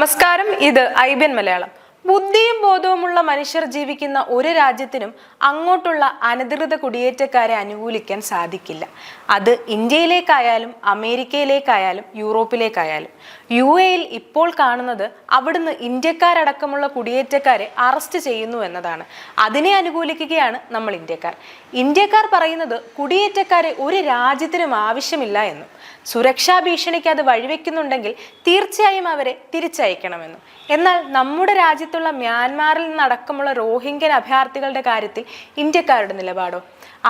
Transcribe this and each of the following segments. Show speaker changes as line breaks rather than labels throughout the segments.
നമസ്കാരം ഇത് ഐബിയൻ മലയാളം. ബുദ്ധിയും ബോധവുമുള്ള മനുഷ്യർ ജീവിക്കുന്ന ഒരു രാജ്യത്തിനും അങ്ങോട്ടുള്ള അനധികൃത കുടിയേറ്റക്കാരെ അനുകൂലിക്കാൻ സാധിക്കില്ല. അത് ഇന്ത്യയിലേക്കായാലും അമേരിക്കയിലേക്കായാലും യൂറോപ്പിലേക്കായാലും. യു എയിൽ ഇപ്പോൾ കാണുന്നത് അവിടുന്ന് ഇന്ത്യക്കാരടക്കമുള്ള കുടിയേറ്റക്കാരെ അറസ്റ്റ് ചെയ്യുന്നു എന്നതാണ്. അതിനെ അനുകൂലിക്കുകയാണ് നമ്മൾ ഇന്ത്യക്കാർ. ഇന്ത്യക്കാർ പറയുന്നത് കുടിയേറ്റക്കാരെ ഒരു രാജ്യത്തിനും ആവശ്യമില്ല എന്നും. സുരക്ഷാ ഭീഷണിക്ക് അത് വഴിവെക്കുന്നുണ്ടെങ്കിൽ തീർച്ചയായും അവരെ തിരിച്ചയക്കണമെന്നും. എന്നാൽ നമ്മുടെ രാജ്യത്തുള്ള മ്യാൻമാറിൽ നിന്നടക്കമുള്ള റോഹിംഗ്യൻ അഭയാർത്ഥികളുടെ കാര്യത്തിൽ ഇന്ത്യക്കാരുടെ നിലപാടോ?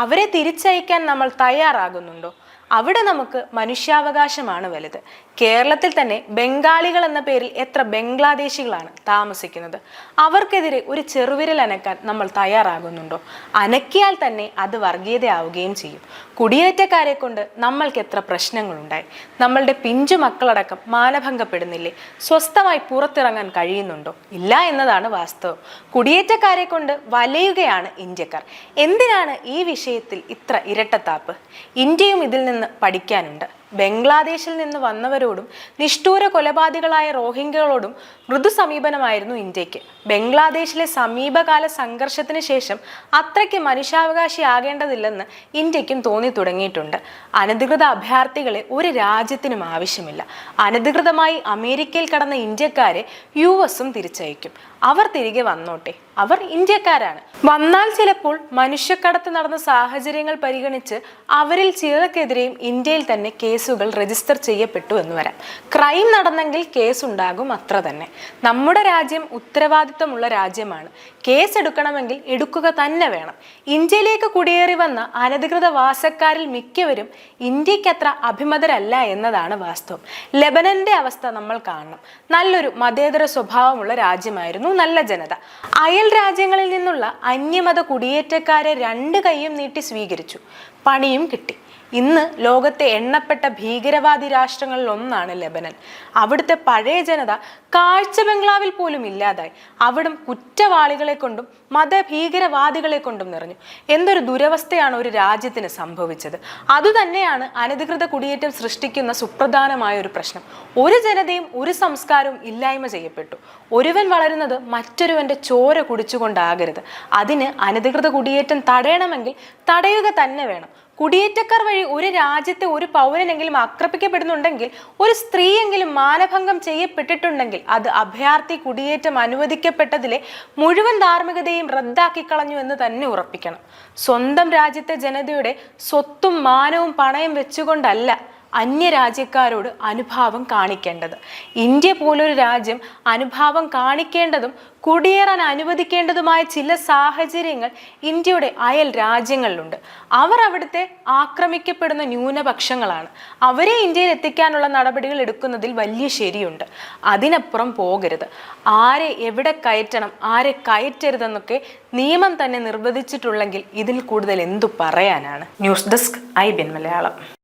അവരെ തിരിച്ചയക്കാൻ നമ്മൾ തയ്യാറാകുന്നുണ്ടോ? അവിടെ നമുക്ക് മനുഷ്യാവകാശമാണ് വലുത്. കേരളത്തിൽ തന്നെ ബംഗാളികൾ എന്ന പേരിൽ എത്ര ബംഗ്ലാദേശികളാണ് താമസിക്കുന്നത്? അവർക്കെതിരെ ഒരു ചെറുവിരൽ അനക്കാൻ നമ്മൾ തയ്യാറാകുന്നുണ്ടോ? അനക്കിയാൽ തന്നെ അത് വർഗീയതയാവുകയും ചെയ്യും. കുടിയേറ്റക്കാരെ കൊണ്ട് നമ്മൾക്ക് എത്ര പ്രശ്നങ്ങളുണ്ടായി? നമ്മളുടെ പിഞ്ചു മക്കളടക്കം മാനഭംഗപ്പെടുന്നില്ലേ? സ്വസ്ഥമായി പുറത്തിറങ്ങാൻ കഴിയുന്നുണ്ടോ? ഇല്ല എന്നതാണ് വാസ്തവം. കുടിയേറ്റക്കാരെ കൊണ്ട് വലയുകയാണ് ഇന്ത്യക്കാർ. എന്തിനാണ് ഈ വിഷയത്തിൽ ഇത്ര ഇരട്ടത്താപ്പ്? ഇന്ത്യയും ഇതിൽ നിന്ന് പഠിക്കാനുണ്ട്. ബംഗ്ലാദേശിൽ നിന്ന് വന്നവരോടും നിഷ്ഠൂര കൊലപാതകളായ റോഹിംഗ്യകളോടും മൃദു സമീപനമായിരുന്നു ഇന്ത്യയ്ക്ക് ബംഗ്ലാദേശിലെ സമീപകാല സംഘർഷത്തിന് ശേഷം അത്രയ്ക്ക് മനുഷ്യാവകാശിയാകേണ്ടതില്ലെന്ന് ഇന്ത്യക്കും തോന്നി തുടങ്ങിയിട്ടുണ്ട്. അനധികൃത അഭയാർത്ഥികളെ ഒരു രാജ്യത്തിനും ആവശ്യമില്ല. അനധികൃതമായി അമേരിക്കയിൽ കടന്ന ഇന്ത്യക്കാരെ യു എസും തിരിച്ചയക്കും. അവർ തിരികെ വന്നോട്ടെ. അവർ ഇന്ത്യക്കാരാണ്. വന്നാൽ ചിലപ്പോൾ മനുഷ്യക്കടത്ത് നടന്ന സാഹചര്യങ്ങൾ പരിഗണിച്ച് അവരിൽ ചിലർക്കെതിരെയും ഇന്ത്യയിൽ തന്നെ കേസുകൾ രജിസ്റ്റർ ചെയ്യപ്പെട്ടു എന്ന് വരാം. ക്രൈം നടന്നെങ്കിൽ കേസ് ഉണ്ടാകും അത്ര തന്നെ. നമ്മുടെ രാജ്യം ഉത്തരവാദിത്തമുള്ള രാജ്യമാണ്. കേസ് എടുക്കണമെങ്കിൽ എടുക്കുക തന്നെ വേണം. ഇന്ത്യയിലേക്ക് കുടിയേറി വന്ന അനധികൃത വാസക്കാരിൽ മിക്കവരും ഇന്ത്യക്കത്ര അഭിമതരല്ല എന്നതാണ് വാസ്തവം. ലബനന്റെ അവസ്ഥ നമ്മൾ കാണണം. നല്ലൊരു മതേതര സ്വഭാവമുള്ള രാജ്യമായിരുന്നു നല്ല ജനത. അയൽ രാജ്യങ്ങളിൽ നിന്നുള്ള അന്യമത കുടിയേറ്റക്കാരെ രണ്ട് കൈയും നീട്ടി സ്വീകരിച്ചു. പണിയും കിട്ടി. ഇന്ന് ലോകത്തെ എണ്ണപ്പെട്ട ഭീകരവാദി രാഷ്ട്രങ്ങളിൽ ഒന്നാണ് ലെബനൻ. അവിടുത്തെ പഴയ ജനത കാഴ്ച ബംഗ്ലാവിൽ പോലും ഇല്ലാതായി. അവിടം കുറ്റവാളികളെ കൊണ്ടും മതഭീകരവാദികളെ കൊണ്ടും നിറഞ്ഞു. എന്തൊരു ദുരവസ്ഥയാണ് ഒരു രാജ്യത്തിന് സംഭവിച്ചത്. അതുതന്നെയാണ് അനധികൃത കുടിയേറ്റം സൃഷ്ടിക്കുന്ന സുപ്രധാനമായ ഒരു പ്രശ്നം. ഒരു ജനതയും ഒരു സംസ്കാരവും ഇല്ലായ്മ ചെയ്യപ്പെട്ടു. ഒരുവൻ വളരുന്നത് മറ്റൊരുവന്റെ ചോര കുടിച്ചുകൊണ്ടാകരുത്. അതിന് അനധികൃത കുടിയേറ്റം തടയണമെങ്കിൽ തടയുക തന്നെ വേണം. കുടിയേറ്റക്കാർ വഴി ഒരു രാജ്യത്തെ ഒരു പൗരനെങ്കിലും ആക്രമിക്കപ്പെടുന്നുണ്ടെങ്കിൽ ഒരു സ്ത്രീയെങ്കിലും മാനഭംഗം ചെയ്യപ്പെട്ടിട്ടുണ്ടെങ്കിൽ അത് അഭയാർത്ഥി കുടിയേറ്റം അനുവദിക്കപ്പെട്ടതിലെ മുഴുവൻ ധാർമ്മികതയും റദ്ദാക്കി കളഞ്ഞു എന്ന് തന്നെ ഉറപ്പിക്കണം. സ്വന്തം രാജ്യത്തെ ജനതയുടെ സ്വത്തും മാനവും പണയം വെച്ചുകൊണ്ടല്ല അന്യരാജ്യക്കാരോട് അനുഭാവം കാണിക്കേണ്ടത്. ഇന്ത്യ പോലൊരു രാജ്യം അനുഭാവം കാണിക്കേണ്ടതും കുടിയേറാൻ അനുവദിക്കേണ്ടതുമായ ചില സാഹചര്യങ്ങൾ ഇന്ത്യയുടെ അയൽ രാജ്യങ്ങളിലുണ്ട്. അവർ അവിടുത്തെ ആക്രമിക്കപ്പെടുന്ന ന്യൂനപക്ഷങ്ങളാണ്. അവരെ ഇന്ത്യയിൽ എത്തിക്കാനുള്ള നടപടികൾ എടുക്കുന്നതിൽ വലിയ ശരിയുണ്ട്. അതിനപ്പുറം പോകരുത്. ആരെ എവിടെ കയറ്റണം ആരെ കയറ്റരുതെന്നൊക്കെ നിയമം തന്നെ നിർവചിച്ചിട്ടുള്ളെങ്കിൽ ഇതിൽ കൂടുതൽ എന്തു പറയാനാണ്? ന്യൂസ് ഡെസ്ക് ഐ ബിൻ മലയാളം.